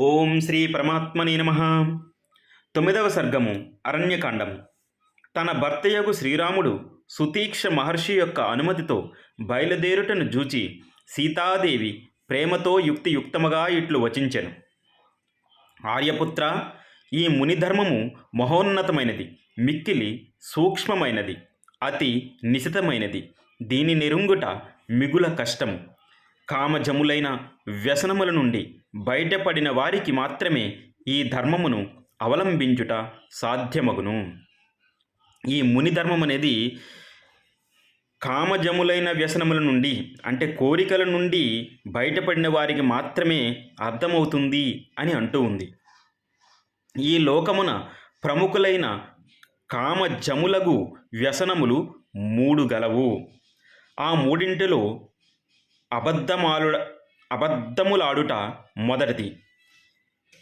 ఓం శ్రీ పరమాత్మని నమ. తొమ్మిదవ సర్గము అరణ్యకాండము. తన భర్తయగు శ్రీరాముడు సుతీక్ష మహర్షి యొక్క అనుమతితో బయలుదేరుటను జూచి సీతాదేవి ప్రేమతో యుక్తియుక్తముగా ఇట్లు వచించెను. ఆర్యపుత్ర ఈ మునిధర్మము మహోన్నతమైనది మిక్కిలి సూక్ష్మమైనది అతి నిశితమైనది. దీని నిరుంగుట మిగుల కష్టము. కామజములైన వ్యసనముల నుండి బయటపడిన వారికి మాత్రమే ఈ ధర్మమును అవలంబించుట సాధ్యమగును. ఈ ముని ధర్మం అనేది కామజములైన వ్యసనముల నుండి అంటే కోరికల నుండి బయటపడిన వారికి మాత్రమే అర్థమవుతుంది అని అంటూ ఉంది. ఈ లోకమున ప్రముఖులైన కామజములగు వ్యసనములు మూడు గలవు. ఆ మూడింటిలో అబద్ధమాలు అబద్ధములాడుట మొదటిది.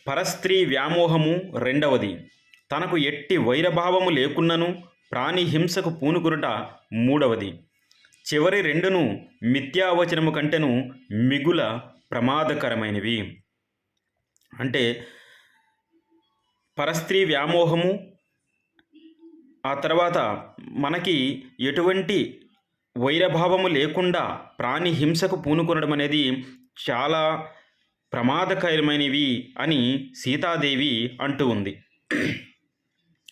పరస్త్రీ వ్యామోహము రెండవది. తనకు ఎట్టి వైరభావము లేకున్నను ప్రాణి హింసకు పూనుకునుట మూడవది. చివరి రెండును మిథ్యావచనము కంటేను మిగుల ప్రమాదకరమైనవి. అంటే పరస్త్రీ వ్యామోహము ఆ తర్వాత మనకి ఎటువంటి వైరభావము లేకుండా ప్రాణి హింసకు పూనుకొనడం అనేది చాలా ప్రమాదకరమైనవి అని సీతాదేవి అంటూ ఉంది.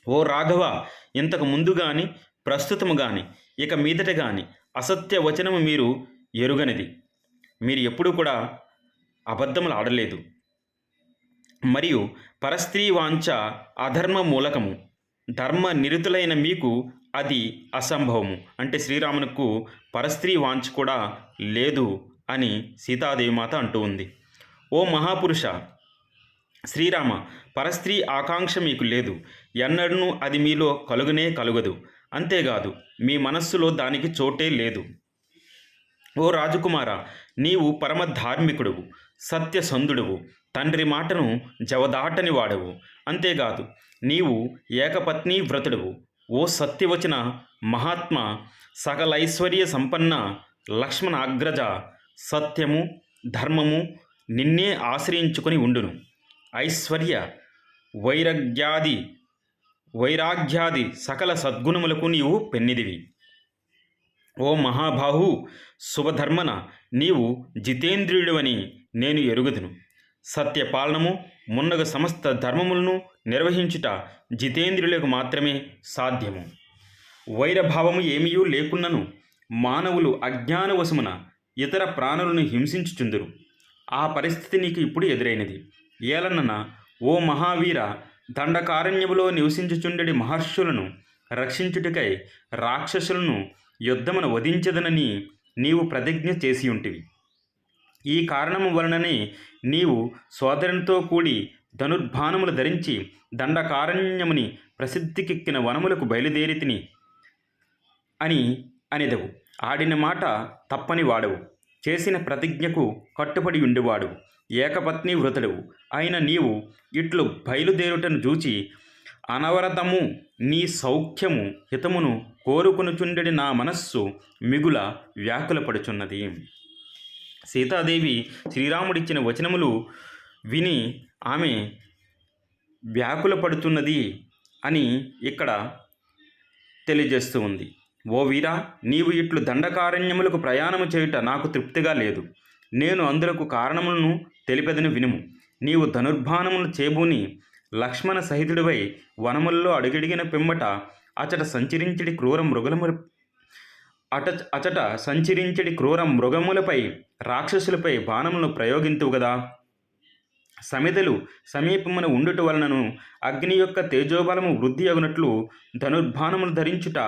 ఓ రాఘవ ఇంతకు ముందు కానీ ప్రస్తుతము కానీ ఇక మీదట కానీ అసత్య వచనము మీరు ఎరుగనిది. మీరు ఎప్పుడూ కూడా అబద్ధములు ఆడలేదు. మరియు పరస్త్రీ వాంఛ అధర్మ మూలకము ధర్మ నిరుతులైన మీకు అది అసంభవము. అంటే శ్రీరామునకు పరస్త్రీ వాంఛ కూడా లేదు అని సీతాదేవి మాత అంటూ ఉంది. ఓ మహాపురుష శ్రీరామ పరస్త్రీ ఆకాంక్ష మీకు లేదు. ఎన్నడూ అది మీలో కలుగునే కలుగదు. అంతేకాదు మీ మనస్సులో దానికి చోటే లేదు. ఓ రాజకుమార నీవు పరమ ధార్మికుడువు సత్యసంధుడువు తండ్రి మాటను జవదాటని వాడవు అంతేకాదు నీవు ఏకపత్ని వ్రతుడువు. ఓ సత్యవచన మహాత్మ సకలైశ్వర్య సంపన్న లక్ష్మణ అగ్రజ సత్యము ధర్మము నిన్నే ఆశ్రయించుకొని ఉండును. ఐశ్వర్య వైరాగ్యాది వైరాగ్యాది సకల సద్గుణములకు నీవు పెన్నిదివి. ఓ మహాబాహు శుభధర్మన నీవు జితేంద్రియుడవని నేను ఎరుగుదును. సత్యపాలనము మున్నగ సమస్త ధర్మములను నిర్వహించుట జితేంద్రులకు మాత్రమే సాధ్యము. వైరభావము ఏమీయూ లేకున్నను మానవులు అజ్ఞానవశమున ఇతర ప్రాణులను హింసించుచుందురు. ఆ పరిస్థితి నీకు ఇప్పుడు ఎదురైనది. ఏలన్నన ఓ మహావీర దండకారణ్యములో నివసించుచుండెడి మహర్షులను రక్షించుటకై రాక్షసులను యుద్ధమున వధించదనని నీవు ప్రతిజ్ఞ చేసి ఉంటివి ఈ కారణము వలననే నీవు సోదరునితో కూడి ధనుర్భానములు ధరించి దండకారణ్యముని ప్రసిద్ధికెక్కిన వనములకు బయలుదేరి తిని అని అనేదవు. ఆడిన మాట తప్పని వాడవు. చేసిన ప్రతిజ్ఞకు కట్టుబడి ఉండేవాడు. ఏకపత్ని వృతుడవు అయిన నీవు ఇట్లు బయలుదేరుటను చూచి అనవరతము నీ సౌఖ్యము హితమును కోరుకునుచుండెడి నా మనస్సు మిగుల వ్యాకులపడుచున్నది. సీతాదేవి శ్రీరాముడిచ్చిన వచనములు విని ఆమె వ్యాకుల పడుతున్నది అని ఇక్కడ తెలియజేస్తూ ఉంది. ఓ వీరా నీవు ఇట్లు దండకారణ్యములకు ప్రయాణము చేయుట నాకు తృప్తిగా లేదు. నేను అందులకు కారణములను తెలిపెదని వినుము. నీవు ధనుర్బాణమును చేబూని లక్ష్మణ సహితుడివై వనముల్లో అడుగడిగిన పిమ్మట అచట సంచరించడి క్రూర మృగలము అట అచట సంచరించడి క్రూర మృగములపై రాక్షసులపై బాణములను ప్రయోగింతువు కదా సమిదలు సమీపమున ఉండుట వలనను అగ్ని యొక్క తేజోబలము వృద్ధి అగునట్లు ధనుర్బాణములు ధరించుట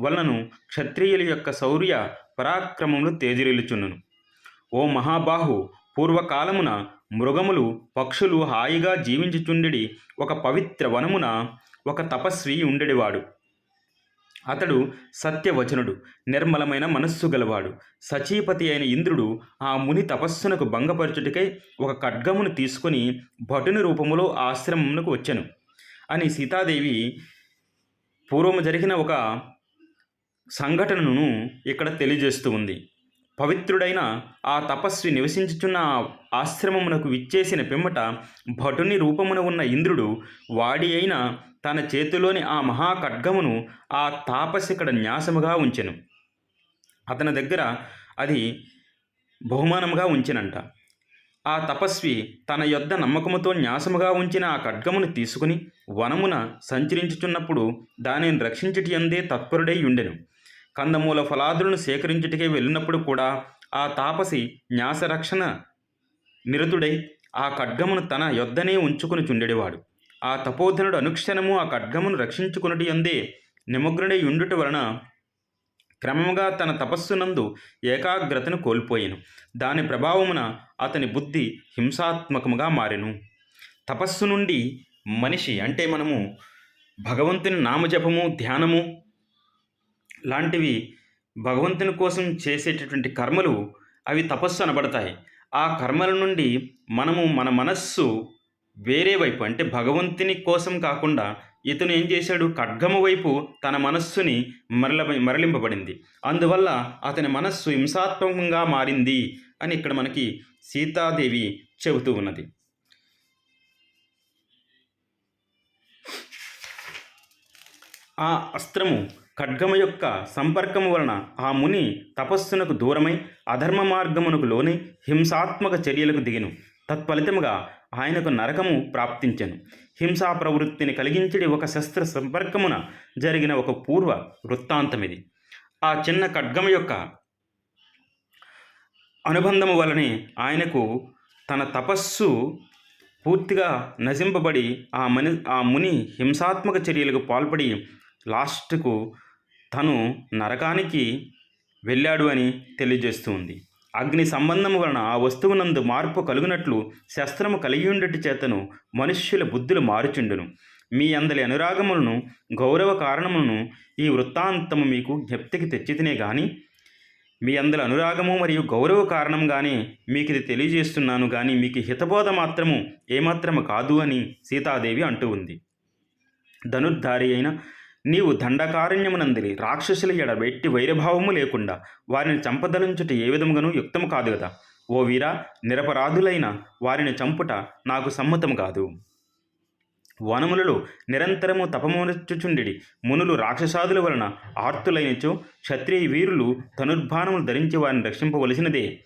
వలనను క్షత్రియుల యొక్క శౌర్య పరాక్రమములు తేజరిల్లుచున్నను ఓ మహాబాహు పూర్వకాలమున మృగములు పక్షులు హాయిగా జీవించుచుండెడి ఒక పవిత్ర వనమున ఒక తపస్వి ఉండెడివాడు అతడు సత్యవచనుడు నిర్మలమైన మనస్సు గలవాడు. సచీపతి అయిన ఇంద్రుడు ఆ ముని తపస్సునకు భంగపరచుటకై ఒక ఖడ్గమును తీసుకొని భటుని రూపములో ఆశ్రమమునకు వచ్చెను. అని సీతాదేవి పూర్వము జరిగిన ఒక సంఘటనను ఇక్కడ తెలియజేస్తూ ఉంది. పవిత్రుడైన ఆ తపస్వి నివసించుచున్న ఆ ఆశ్రమమునకు విచ్చేసిన పిమ్మట భటుని రూపమున ఉన్న ఇంద్రుడు వాడి అయిన తన చేతిలోని ఆ మహా ఖడ్గమును ఆ తాపసికడ న్యాసముగా ఉంచెను. అతని దగ్గర అది బహుమానముగా ఉంచినంట. ఆ తపస్వి తన యొద్ద నమ్మకముతో న్యాసముగా ఉంచిన ఆ ఖడ్గమును తీసుకుని వనమున సంచరించుచున్నప్పుడు దానిని రక్షించుటి అందే తత్పరుడై ఉండెను. కందమూల ఫలాదులను సేకరించుటకే వెళ్ళినప్పుడు కూడా ఆ తాపసి న్యాసరక్షణ నిరతుడై ఆ ఖడ్గమును తన యొద్దనే ఉంచుకుని చుండెడివాడు. ఆ తపోధనుడు అనుక్షణము ఆ ఖడ్గమును రక్షించుకున్నటి అందే నిమగ్నుడై ఉండుట వలన క్రమముగా తన తపస్సునందు ఏకాగ్రతను కోల్పోయాను. దాని ప్రభావమున అతని బుద్ధి హింసాత్మకముగా మారెను. తపస్సు నుండి మనిషి అంటే మనము భగవంతుని నామజపము ధ్యానము లాంటివి భగవంతుని కోసం చేసేటటువంటి కర్మలు అవి తపస్సు అనబడతాయి. ఆ కర్మల నుండి మనము మన మనస్సు వేరే వైపు అంటే భగవంతుని కోసం కాకుండా ఇతను ఏం చేశాడు? ఖడ్గము వైపు తన మనస్సుని మరల మరలింపబడింది. అందువల్ల అతని మనస్సు హింసాత్మకంగా మారింది అని ఇక్కడ మనకి సీతాదేవి చెబుతూ ఉన్నది. ఆ అస్త్రము ఖడ్గము యొక్క సంపర్కము వలన ఆ ముని తపస్సునకు దూరమై అధర్మ మార్గమునకు లోని హింసాత్మక చర్యలకు దిగిను. తత్ఫలితముగా ఆయనకు నరకము ప్రాప్తించెను. హింసా ప్రవృత్తిని కలిగించడి ఒక శస్త్ర సంపర్కమున జరిగిన ఒక పూర్వ వృత్తాంతమిది. ఆ చిన్న ఖడ్గం యొక్క అనుబంధము వలనే ఆయనకు తన తపస్సు పూర్తిగా నశింపబడి ఆ మని ఆ ముని హింసాత్మక చర్యలకు పాల్పడి లాస్ట్కు తను నరకానికి వెళ్ళాడు అని తెలియజేస్తుంది అగ్ని సంబంధము వలన ఆ వస్తువునందు మార్పు కలుగునట్లు శస్త్రము కలిగి ఉండటి చేతను మనుష్యుల బుద్ధులు మారుచుండును. మీ అందలి అనురాగములను గౌరవ కారణములను ఈ వృత్తాంతము మీకు జ్ఞప్తికి తెచ్చితినే గాని మీ అందరి అనురాగము మరియు గౌరవ కారణంగానే మీకు ఇది తెలియజేస్తున్నాను కానీ మీకు హితబోధ మాత్రము ఏమాత్రము కాదు అని సీతాదేవి అంటూ ఉంది. ధనుర్ధారి అయిన నీవు దండకారణ్యమునందిరి రాక్షసుల ఎడ వెట్టి వైరభావము లేకుండా వారిని చంపదలించుట ఏ విధముగానూ యుక్తము కాదు కదా ఓ వీరా నిరపరాధులైన వారిని చంపుట నాకు సమ్మతము కాదు. వనములలో నిరంతరము తపమునచుచుండిడి మునులు రాక్షసాదుల వలన ఆర్తులైనచో క్షత్రియ వీరులు ధనుర్బాణములు ధరించి వారిని రక్షింపవలసినదే.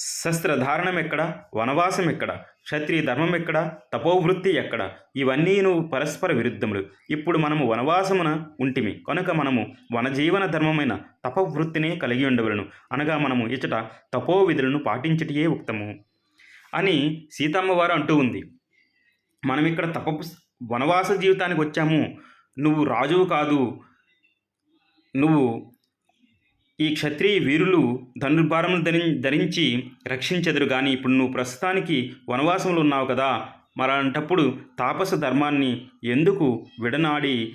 శస్త్రధారణం ఎక్కడ వనవాసం ఎక్కడ క్షత్రియ ధర్మం ఎక్కడ తపోవృత్తి ఎక్కడ? ఇవన్నీ నువ్వు పరస్పర విరుద్ధములు. ఇప్పుడు మనము వనవాసమున ఉంటిమి. కనుక మనము వనజీవన ధర్మమైన తపవృత్తినే కలిగి ఉండవలను. అనగా మనము ఇచ్చట తపో విధులను పాటించటియే ఉక్తము అని సీతమ్మ వారు అంటూ ఉంది. మనం ఇక్కడ తప వనవాస జీవితానికి వచ్చాము. నువ్వు రాజువు కాదు. నువ్వు ఈ క్షత్రియ వీరులు ధనుర్భారములు ధరి ధరించి రక్షించెదరు కానీ ఇప్పుడు నువ్వు ప్రస్తుతానికి వనవాసంలో ఉన్నావు కదా. మరంటప్పుడు తాపస ధర్మాన్ని ఎందుకు విడనాడి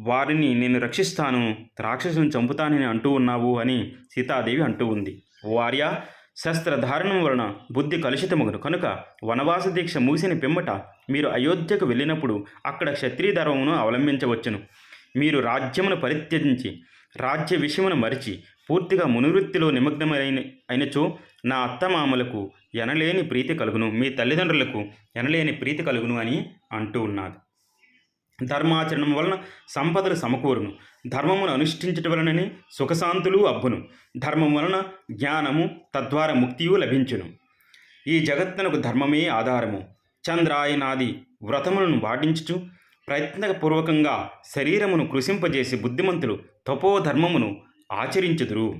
వారిని నేను రక్షిస్తాను? రాక్షసుని చంపుతానని అంటూ ఉన్నావు అని సీతాదేవి అంటూ ఉంది. వార్య శస్త్రధారణం వలన బుద్ధి కలుషితమగును. కనుక వనవాస దీక్ష మూసిన పిమ్మట మీరు అయోధ్యకు వెళ్ళినప్పుడు అక్కడ క్షత్రియ ధర్మమును అవలంబించవచ్చును. మీరు రాజ్యమును పరిత్యజించి రాజ్య విషయమును మరిచి పూర్తిగా మునివృత్తిలో నిమగ్నమైన అయినచో నా అత్తమామలకు ఎనలేని ప్రీతి కలుగును మీ తల్లిదండ్రులకు ఎనలేని ప్రీతి కలుగును అని అంటూ ఉన్నది. ధర్మాచరణం వలన సంపదలు సమకూరును. ధర్మమును అనుష్ఠించటం వలననే సుఖశాంతులు అబ్బును. ధర్మం వలన జ్ఞానము తద్వారా ముక్తియు లభించును. ఈ జగత్తునకు ధర్మమే ఆధారము. చంద్రాయనాది వ్రతములను పాటించుచు ప్రయత్నపూర్వకంగా శరీరమును కృషింపజేసి బుద్ధిమంతులు తపోధర్మమును ఆచరించుదురు.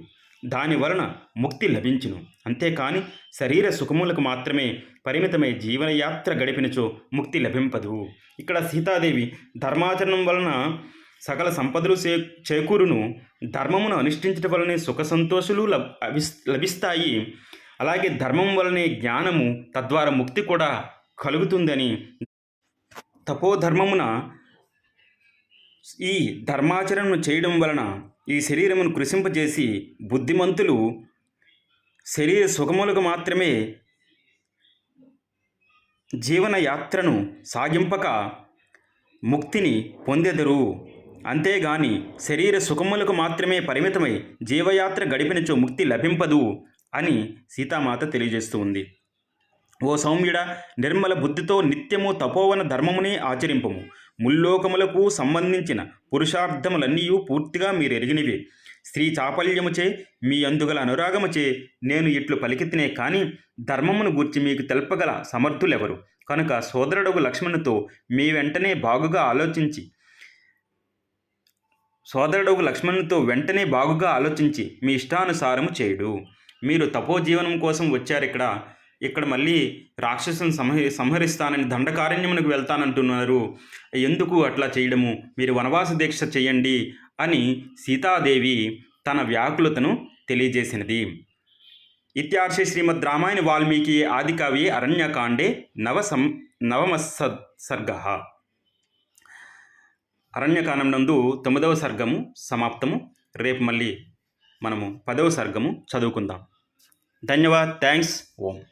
దాని వలన ముక్తి లభించును. అంతేకాని శరీర సుఖములకు మాత్రమే పరిమితమై జీవనయాత్ర గడిపినచో ముక్తి లభింపదు. ఇక్కడ సీతాదేవి ధర్మాచరణం వలన సకల సంపదలు చే చేకూరును. ధర్మమును అనుష్ఠించడం వలనే సుఖ సంతోషులు లభి లభిస్తాయి. అలాగే ధర్మం వలనే జ్ఞానము తద్వారా ముక్తి కూడా కలుగుతుందని తపోధర్మమున ఈ ధర్మాచరణను చేయడం వలన ఈ శరీరమును కృషింపజేసి బుద్ధిమంతులు శరీర సుఖములకు మాత్రమే జీవనయాత్రను సాగింపక ముక్తిని పొందెదరు. అంతేగాని శరీర సుఖములకు మాత్రమే పరిమితమై జీవయాత్ర గడిపినచో ముక్తి లభింపదు అని సీతామాత తెలియజేస్తూ ఉంది. ఓ సౌమ్యుడ నిర్మల బుద్ధితో నిత్యము తపోవన ధర్మమునే ఆచరింపము. ముల్లోకములకు సంబంధించిన పురుషార్థములన్నీ పూర్తిగా మీరు ఎరిగినవి స్త్రీ చాపల్యముచే మీ అందుగల అనురాగముచే నేను ఇట్లు పలికితినే కాని ధర్మమును గూర్చి మీకు తెలపగల సమర్థులెవరు? కనుక సోదరుడగు లక్ష్మణుతో మీ వెంటనే బాగుగా ఆలోచించి సోదరుడగు లక్ష్మణుతో వెంటనే బాగుగా ఆలోచించి మీ ఇష్టానుసారము చేయుడు. మీరు తపోజీవనం కోసం వచ్చారు ఇక్కడ ఇక్కడ మళ్ళీ రాక్షసుని సంహ సంహరిస్తానని దండకారణ్యమునకు వెళ్తానంటున్నారు. ఎందుకు అట్లా చేయడము? మీరు వనవాస దీక్ష చేయండి అని సీతాదేవి తన వ్యాకులతను తెలియజేసినది. ఇత్యార్షే శ్రీమద్ రామాయణ వాల్మీకి ఆదికవి అరణ్యకాండే నవ సం నవమ సర్గ అరణ్యకాండం నందు తొమ్మిదవ సర్గము సమాప్తము. రేపు మళ్ళీ మనము పదవ సర్గము చదువుకుందాం. ధన్యవాద్. థ్యాంక్స్. ఓం.